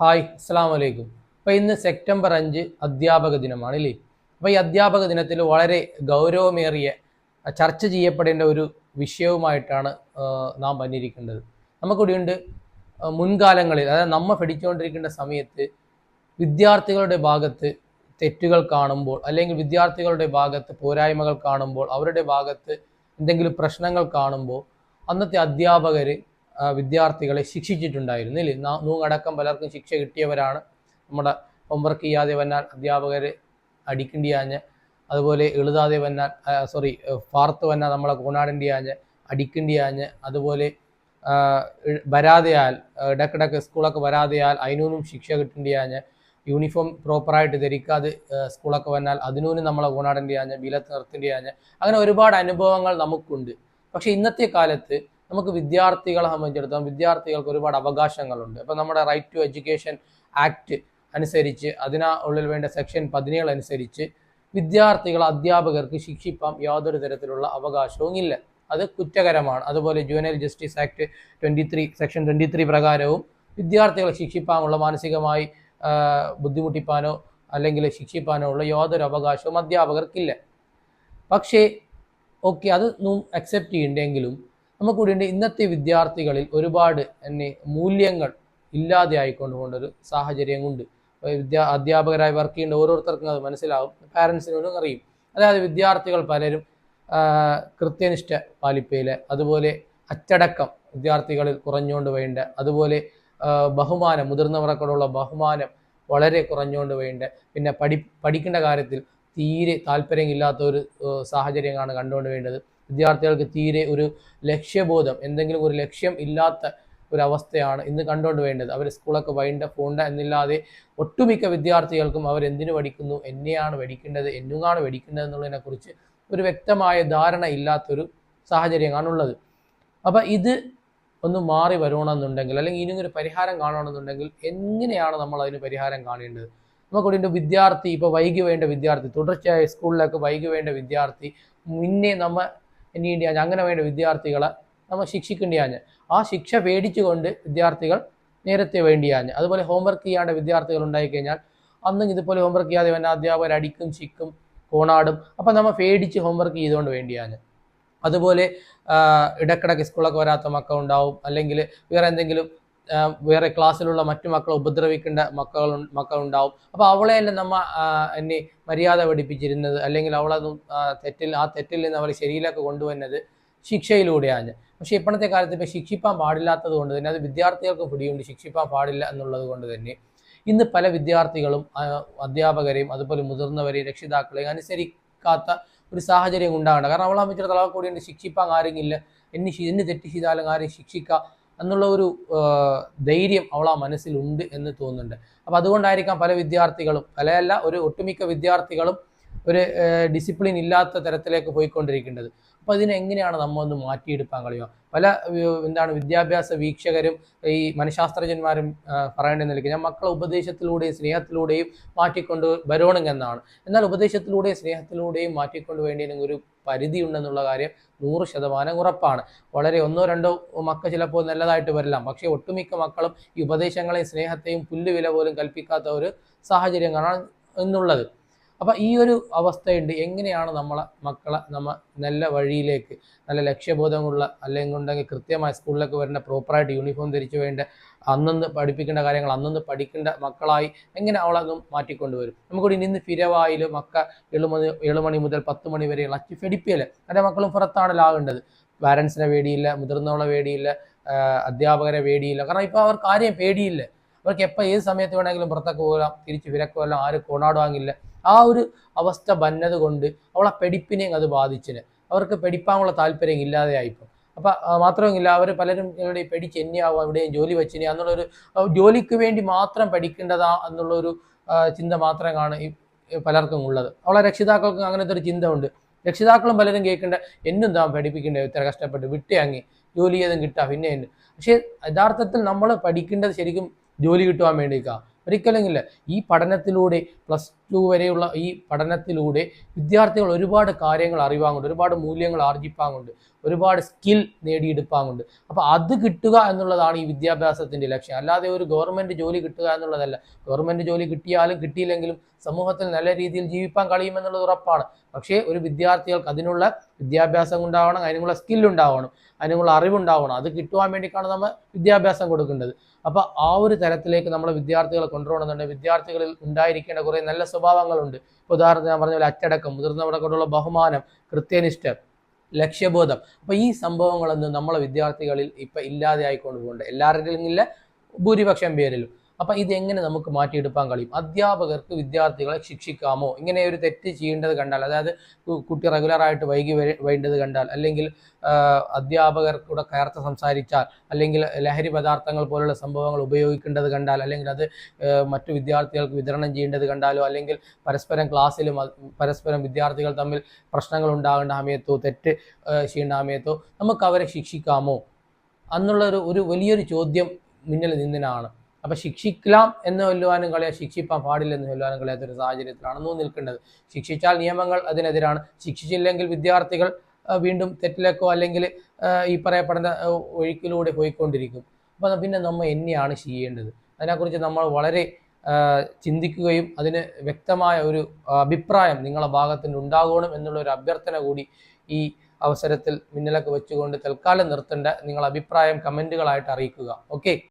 Hi അസ്സാം വലൈക്കും അപ്പോൾ ഇന്ന് സെപ്റ്റംബർ അഞ്ച് അധ്യാപക ദിനമാണ് അല്ലേ അപ്പോൾ ഈ അധ്യാപക ദിനത്തിൽ വളരെ ഗൗരവമേറിയ ചർച്ച ചെയ്യപ്പെടേണ്ട ഒരു വിഷയവുമായിട്ടാണ് നാം വന്നിരിക്കേണ്ടത് നമുക്കിവിടെയുണ്ട് മുൻകാലങ്ങളിൽ അതായത് നമ്മ പഠിച്ചുകൊണ്ടിരിക്കേണ്ട സമയത്ത് വിദ്യാർത്ഥികളുടെ ഭാഗത്ത് തെറ്റുകൾ കാണുമ്പോൾ അല്ലെങ്കിൽ വിദ്യാർത്ഥികളുടെ ഭാഗത്ത് പോരായ്മകൾ കാണുമ്പോൾ അവരുടെ ഭാഗത്ത് എന്തെങ്കിലും പ്രശ്നങ്ങൾ കാണുമ്പോൾ അന്നത്തെ അധ്യാപകർ വിദ്യാർത്ഥികളെ ശിക്ഷിച്ചിട്ടുണ്ടായിരുന്നു ഇല്ലേ? നൂങ്ങടക്കം പലർക്കും ശിക്ഷ കിട്ടിയവരാണ്. നമ്മുടെ ഹോംവർക്ക് ചെയ്യാതെ വന്നാൽ അധ്യാപകർ അടിക്കേണ്ടിയാഞ്ഞ് അതുപോലെ എഴുതാതെ വന്നാൽ സോറി പാർത്ത് വന്നാൽ നമ്മളെ കൊണ്ടാടേണ്ടിയാഞ്ഞ് അടിക്കേണ്ടിയാഞ്ഞ് അതുപോലെ ആഞ്ഞ് അതുപോലെ വരാതെയാൽ ഇടക്കിടക്ക് സ്കൂളൊക്കെ വരാതെയാൽ അതിനൊന്നും ശിക്ഷ കിട്ടേണ്ടിയാഞ്ഞ് യൂണിഫോം പ്രോപ്പറായിട്ട് ധരിക്കാതെ സ്കൂളൊക്കെ വന്നാൽ അതിനൂനും നമ്മളെ കൊണ്ടാടേണ്ടിയാഞ്ഞ് ബിലത്ത് നിർത്തേണ്ടിയാഞ്ഞ് അങ്ങനെ ഒരുപാട് അനുഭവങ്ങൾ നമുക്കുണ്ട്. പക്ഷേ ഇന്നത്തെ കാലത്ത് നമുക്ക് വിദ്യാർത്ഥികളെ സംബന്ധിച്ചിടത്തോളം വിദ്യാർത്ഥികൾക്ക് ഒരുപാട് അവകാശങ്ങളുണ്ട്. ഇപ്പം നമ്മുടെ റൈറ്റ് ടു എഡ്യൂക്കേഷൻ ആക്ട് അനുസരിച്ച് അതിനാ ഉള്ളിൽ വേണ്ട സെക്ഷൻ പതിനേഴ് അനുസരിച്ച് വിദ്യാർത്ഥികൾ അധ്യാപകർക്ക് ശിക്ഷിപ്പാൻ യാതൊരു തരത്തിലുള്ള അവകാശവും ഇല്ല. അത് കുറ്റകരമാണ്. അതുപോലെ juvenile justice act twenty three section twenty three പ്രകാരവും വിദ്യാർത്ഥികളെ ശിക്ഷിപ്പാനുള്ള മാനസികമായി ബുദ്ധിമുട്ടിപ്പാനോ അല്ലെങ്കിൽ ശിക്ഷിപ്പാനോ ഉള്ള യാതൊരു അവകാശവും അധ്യാപകർക്കില്ല. പക്ഷേ ഓക്കെ അത് അക്സെപ്റ്റ് ചെയ്യണ്ടെങ്കിലും നമുക്കൂടിയുണ്ട് ഇന്നത്തെ വിദ്യാർത്ഥികളിൽ ഒരുപാട് എന്നെ മൂല്യങ്ങൾ ഇല്ലാതെ ആയിക്കൊണ്ട് സാഹചര്യം കൊണ്ട് വിദ്യാ അധ്യാപകരായി വർക്ക് ചെയ്യേണ്ട ഓരോരുത്തർക്കും അത് മനസ്സിലാവും. പാരൻസിനോടും അറിയും. അതായത് വിദ്യാർത്ഥികൾ പലരും കൃത്യനിഷ്ഠ പാലിപ്പയിൽ അതുപോലെ അച്ചടക്കം വിദ്യാർത്ഥികളിൽ കുറഞ്ഞുകൊണ്ട് വേണ്ട അതുപോലെ ബഹുമാനം മുതിർന്നവർക്കോടുള്ള ബഹുമാനം വളരെ കുറഞ്ഞുകൊണ്ട് വേണ്ട പിന്നെ പഠി പഠിക്കേണ്ട കാര്യത്തിൽ തീരെ താല്പര്യമില്ലാത്ത ഒരു സാഹചര്യമാണ് കണ്ടുകൊണ്ട് വേണ്ടത്. വിദ്യാർത്ഥികൾക്ക് തീരെ ഒരു ലക്ഷ്യബോധം എന്തെങ്കിലും ഒരു ലക്ഷ്യം ഇല്ലാത്ത ഒരു അവസ്ഥയാണ് ഇന്ന് കണ്ടുകൊണ്ട് വേണ്ടത്. അവർ സ്കൂളൊക്കെ വൈണ്ട പോണ്ട എന്നില്ലാതെ ഒട്ടുമിക്ക വിദ്യാർത്ഥികൾക്കും അവർ എന്തിനു പഠിക്കുന്നു എന്നെയാണ് പഠിക്കേണ്ടത് എന്നുങ്ങാണ് പഠിക്കേണ്ടത് എന്നുള്ളതിനെക്കുറിച്ച് ഒരു വ്യക്തമായ ധാരണ ഇല്ലാത്തൊരു സാഹചര്യമാണുള്ളത് അപ്പം ഇത് ഒന്ന് മാറി വരണമെന്നുണ്ടെങ്കിൽ അല്ലെങ്കിൽ ഇതിനൊരു പരിഹാരം കാണണമെന്നുണ്ടെങ്കിൽ എങ്ങനെയാണ് നമ്മൾ അതിന് പരിഹാരം കാണേണ്ടത്? നമുക്കിവിടെ വിദ്യാർത്ഥി ഇപ്പോൾ വൈകി വേണ്ട വിദ്യാർത്ഥി തുടർച്ചയായി സ്കൂളിലേക്ക് വൈകി വേണ്ട വിദ്യാർത്ഥി മുന്നേ നമ്മ ഇനി അങ്ങനെ വേണ്ട വിദ്യാർത്ഥികളെ നമ്മൾ ശിക്ഷിക്കേണ്ടിയാഞ്ഞ്. ആ ശിക്ഷ പേടിച്ചുകൊണ്ട് വിദ്യാർത്ഥികൾ നേരത്തെ വേണ്ടിയാഞ്ഞ്. അതുപോലെ ഹോംവർക്ക് ചെയ്യാണ്ട് വിദ്യാർത്ഥികൾ ഉണ്ടായിക്കഴിഞ്ഞാൽ അന്നും ഇതുപോലെ ഹോംവർക്ക് ചെയ്യാതെ വന്ന അധ്യാപകർ അടിക്കും ചിക്കും കോണാടും. അപ്പം നമ്മൾ പേടിച്ച് ഹോംവർക്ക് ചെയ്തുകൊണ്ട് വേണ്ടിയാഞ്ഞ്. അതുപോലെ ഇടക്കിടക്ക് സ്കൂളൊക്കെ വരാത്ത മക്കൾ ഉണ്ടാവും അല്ലെങ്കിൽ വേറെ എന്തെങ്കിലും വേറെ ക്ലാസ്സിലുള്ള മറ്റു മക്കളെ ഉപദ്രവിക്കേണ്ട മക്കൾ മക്കളുണ്ടാവും. അപ്പോൾ തന്നെ നമ്മ എന്നെ മര്യാദ പഠിപ്പിച്ചിരുന്നത് അല്ലെങ്കിൽ അവളത് തെറ്റിൽ ആ തെറ്റിൽ നിന്ന് അവളെ ശരിയിലേക്ക് കൊണ്ടുവന്നത് ശിക്ഷയിലൂടെയാണ്. പക്ഷേ ഇപ്പോഴത്തെ കാലത്ത് ഇപ്പോൾ ശിക്ഷിപ്പാൻ പാടില്ലാത്തത് കൊണ്ട് തന്നെ അത് വിദ്യാർത്ഥികൾക്ക് പിടിയുണ്ട്. ശിക്ഷിപ്പാൻ പാടില്ല എന്നുള്ളത് കൊണ്ട് തന്നെ ഇന്ന് പല വിദ്യാർത്ഥികളും അധ്യാപകരെയും അതുപോലെ മുതിർന്നവരെയും രക്ഷിതാക്കളെയും അനുസരിക്കാത്ത ഒരു സാഹചര്യം ഉണ്ടാകണ്ട കാരണം അവളെ വെച്ചിടത്തോളം അവൾ കൂടി ശിക്ഷിപ്പാൻ ഇല്ല. എന്നെ എന്നെ തെറ്റ് ചെയ്താലും ആരെയും ശിക്ഷിക്കുക എന്നുള്ള ഒരു ധൈര്യം അവൾ ആ മനസ്സിലുണ്ട് എന്ന് തോന്നുന്നുണ്ട്. അപ്പോൾ അതുകൊണ്ടായിരിക്കാം പല വിദ്യാർത്ഥികളും പലയല്ല ഒരു ഒട്ടുമിക്ക വിദ്യാർത്ഥികളും ഒരു ഡിസിപ്ലിൻ ഇല്ലാത്ത തരത്തിലേക്ക് പോയിക്കൊണ്ടിരിക്കേണ്ടത്. അപ്പോൾ ഇതിനെ എങ്ങനെയാണ് നമ്മൾ ഒന്ന് മാറ്റിയെടുക്കാൻ കഴിയുക? പല എന്താണ് വിദ്യാഭ്യാസ വീക്ഷകരും ഈ മനഃശാസ്ത്രജ്ഞന്മാരും പറയേണ്ട നിലയ്ക്ക് ഞാൻ മക്കളെ ഉപദേശത്തിലൂടെയും സ്നേഹത്തിലൂടെയും മാറ്റിക്കൊണ്ട് വരണമെന്നാണ്. എന്നാൽ ഉപദേശത്തിലൂടെയും സ്നേഹത്തിലൂടെയും മാറ്റിക്കൊണ്ട് വേണ്ടി ഒരു പരിധി ഉണ്ടെന്നുള്ള കാര്യം നൂറ് ശതമാനം ഉറപ്പാണ്. വളരെ ഒന്നോ രണ്ടോ മക്ക ചിലപ്പോൾ നല്ലതായിട്ട് വരില്ല. പക്ഷേ ഒട്ടുമിക്ക മക്കളും ഈ ഉപദേശങ്ങളെയും സ്നേഹത്തെയും പുല്ലുവില പോലും കൽപ്പിക്കാത്ത ഒരു സാഹചര്യം കാണാൻ എന്നുള്ളത്. അപ്പം ഈ ഒരു അവസ്ഥയുണ്ട്. എങ്ങനെയാണ് നമ്മളെ മക്കളെ നമ്മൾ നല്ല വഴിയിലേക്ക് നല്ല ലക്ഷ്യബോധമുള്ള അല്ലെങ്കിൽ ഉണ്ടെങ്കിൽ കൃത്യമായി സ്കൂളിലേക്ക് വരേണ്ട പ്രോപ്പറായിട്ട് യൂണിഫോം ധരിച്ചു വേണ്ട അന്നന്ന് പഠിപ്പിക്കേണ്ട കാര്യങ്ങൾ അന്നന്ന് പഠിക്കേണ്ട മക്കളായി എങ്ങനെ അവളതും മാറ്റിക്കൊണ്ടുവരും? നമുക്കിവിടെ ഇന്ന് ഫിരവായിൽ മക്ക ഏഴുമണി ഏഴുമണി മുതൽ പത്ത് മണി വരെയുള്ള അച്ചു ഫെടിപ്പിയൽ എന്റെ മക്കളും പുറത്താണല്ലോ ആകേണ്ടത്. പാരൻസിനെ പേടിയില്ല മുതിർന്നവളെ പേടിയില്ല അധ്യാപകരെ പേടിയില്ല. കാരണം ഇപ്പോൾ അവർക്ക് ആരെയും പേടിയില്ല. അവർക്ക് എപ്പോൾ ഏത് സമയത്ത് വേണമെങ്കിലും പുറത്തൊക്കെ പോകാം തിരിച്ച് വിലക്കുമല്ലോ ആരും കൊണ്ടാടുവാങ്ങില്ല ആ ഒരു അവസ്ഥ വന്നത് കൊണ്ട് അവളെ പെടിപ്പിനെയും അത് ബാധിച്ചിന്. അവർക്ക് പെടിപ്പാനുള്ള താല്പര്യം ഇല്ലാതെ ആയിപ്പോൾ അപ്പം മാത്രവുമില്ല അവർ പലരും ഇവിടെ പെടിച്ച് എന്നെയാവും എവിടെയും ജോലി വെച്ചിനി എന്നുള്ളൊരു ജോലിക്ക് വേണ്ടി മാത്രം പഠിക്കേണ്ടതാ എന്നുള്ളൊരു ചിന്ത മാത്രമാണ് ഈ പലർക്കും ഉള്ളത്. അവളെ രക്ഷിതാക്കൾക്കും അങ്ങനത്തെ ഒരു ചിന്ത ഉണ്ട് രക്ഷിതാക്കളും പലരും കേൾക്കേണ്ട എന്നും താൻ പഠിപ്പിക്കേണ്ടത് ഇത്ര കഷ്ടപ്പെട്ട് വിട്ടേ അങ്ങ് ജോലി ചെയ്തും കിട്ടാം പിന്നെ പക്ഷേ യഥാർത്ഥത്തിൽ നമ്മൾ പഠിക്കേണ്ടത് ശരിക്കും ജോലി കിട്ടുവാൻ വേണ്ടിയിട്ടാണ് ഒരിക്കലുമില്ല ഈ പഠനത്തിലൂടെ പ്ലസ് ടു വരെയുള്ള ഈ പഠനത്തിലൂടെ വിദ്യാർത്ഥികൾ ഒരുപാട് കാര്യങ്ങൾ അറിവാങ്ങുണ്ട് ഒരുപാട് മൂല്യങ്ങൾ ആർജിപ്പാങ്ങുണ്ട് ഒരുപാട് സ്കിൽ നേടിയെടുപ്പാങ്ങുണ്ട് അപ്പോൾ അത് കിട്ടുക എന്നുള്ളതാണ് ഈ വിദ്യാഭ്യാസത്തിന്റെ ലക്ഷ്യം. അല്ലാതെ ഒരു ഗവൺമെന്റ് ജോലി കിട്ടുക എന്നുള്ളതല്ല. ഗവൺമെന്റ് ജോലി കിട്ടിയാലും കിട്ടിയില്ലെങ്കിലും സമൂഹത്തിൽ നല്ല രീതിയിൽ ജീവിക്കാൻ കഴിയുമെന്നുള്ളത് ഉറപ്പാണ്. പക്ഷേ ഒരു വിദ്യാർത്ഥികൾക്ക് അതിനുള്ള വിദ്യാഭ്യാസം ഉണ്ടാവണം അതിനുള്ള സ്കില്ലുണ്ടാവണം അതിനുള്ള അറിവുണ്ടാവണം. അത് കിട്ടുവാൻ വേണ്ടിയിട്ടാണ് നമ്മൾ വിദ്യാഭ്യാസം കൊടുക്കേണ്ടത്. അപ്പോൾ ആ ഒരു തരത്തിലേക്ക് നമ്മളെ വിദ്യാർത്ഥികളെ കൊണ്ടുപോകണമെന്നുണ്ടെങ്കിൽ വിദ്യാർത്ഥികളിൽ ഉണ്ടായിരിക്കേണ്ട കുറേ നല്ല സ്വഭാവങ്ങളുണ്ട്. ഉദാഹരണത്തിന് ഞാൻ പറഞ്ഞ പോലെ അച്ചടക്കം മുതിർന്നവരെ കൊണ്ടുള്ള ബഹുമാനം കൃത്യനിഷ്ഠ ലക്ഷ്യബോധം. അപ്പോൾ ഈ സംഭവങ്ങളൊന്നും നമ്മളെ വിദ്യാർത്ഥികളിൽ ഇപ്പം ഇല്ലാതെ ആയിക്കൊണ്ട് പോകുന്നുണ്ട് എല്ലാവരുടെയും ഇല്ല ഭൂരിപക്ഷം പേരിലും. അപ്പം ഇതെങ്ങനെ നമുക്ക് മാറ്റിയെടുക്കാൻ കഴിയും? അധ്യാപകർക്ക് വിദ്യാർത്ഥികളെ ശിക്ഷിക്കാമോ? ഇങ്ങനെ ഒരു തെറ്റ് ചെയ്യേണ്ടത് കണ്ടാൽ അതായത് കുട്ടി റെഗുലറായിട്ട് വൈകി വേണ്ടത് കണ്ടാൽ അല്ലെങ്കിൽ അധ്യാപകർ കൂടെ കയർത്ത് സംസാരിച്ചാൽ അല്ലെങ്കിൽ ലഹരി പദാർത്ഥങ്ങൾ പോലുള്ള സംഭവങ്ങൾ ഉപയോഗിക്കേണ്ടത് കണ്ടാൽ അല്ലെങ്കിൽ അത് മറ്റു വിദ്യാർത്ഥികൾക്ക് വിതരണം ചെയ്യേണ്ടത് കണ്ടാലോ അല്ലെങ്കിൽ പരസ്പരം ക്ലാസ്സിലും പരസ്പരം വിദ്യാർത്ഥികൾ തമ്മിൽ പ്രശ്നങ്ങൾ ഉണ്ടാകേണ്ട സമയത്തോ തെറ്റ് ചെയ്യേണ്ട സമയത്തോ നമുക്ക് അവരെ ശിക്ഷിക്കാമോ? അന്നുള്ള ഒരു ഒരു വലിയൊരു ചോദ്യം മുന്നിൽ നിന്നിനാണ്. അപ്പൊ ശിക്ഷിക്കാം എന്ന് വെല്ലുവാനും കളയാ ശിക്ഷിപ്പാൻ പാടില്ല എന്ന് വെല്ലുവാനും കളയാത്ത ഒരു സാഹചര്യത്തിലാണ് നൂ നിൽക്കേണ്ടത്. ശിക്ഷിച്ചാൽ നിയമങ്ങൾ അതിനെതിരാണ്. ശിക്ഷിച്ചില്ലെങ്കിൽ വിദ്യാർത്ഥികൾ വീണ്ടും തെറ്റിലേക്കോ അല്ലെങ്കിൽ ഈ പറയപ്പെടുന്ന ഒഴുക്കിലൂടെ പോയിക്കൊണ്ടിരിക്കും. അപ്പം പിന്നെ നമ്മൾ എന്നെയാണ് ചെയ്യേണ്ടത്. അതിനെക്കുറിച്ച് നമ്മൾ വളരെ ചിന്തിക്കുകയും അതിന് വ്യക്തമായ ഒരു അഭിപ്രായം നിങ്ങളുടെ ഭാഗത്തുനിന്ന് ഉണ്ടാകണം എന്നുള്ള ഒരു അഭ്യർത്ഥന കൂടി ഈ അവസരത്തിൽ മുന്നിലൊക്കെ വെച്ചുകൊണ്ട് തൽക്കാലം നിർത്തേണ്ട. നിങ്ങളുടെ അഭിപ്രായം കമന്റുകളായിട്ട് അറിയിക്കുക. ഓക്കെ?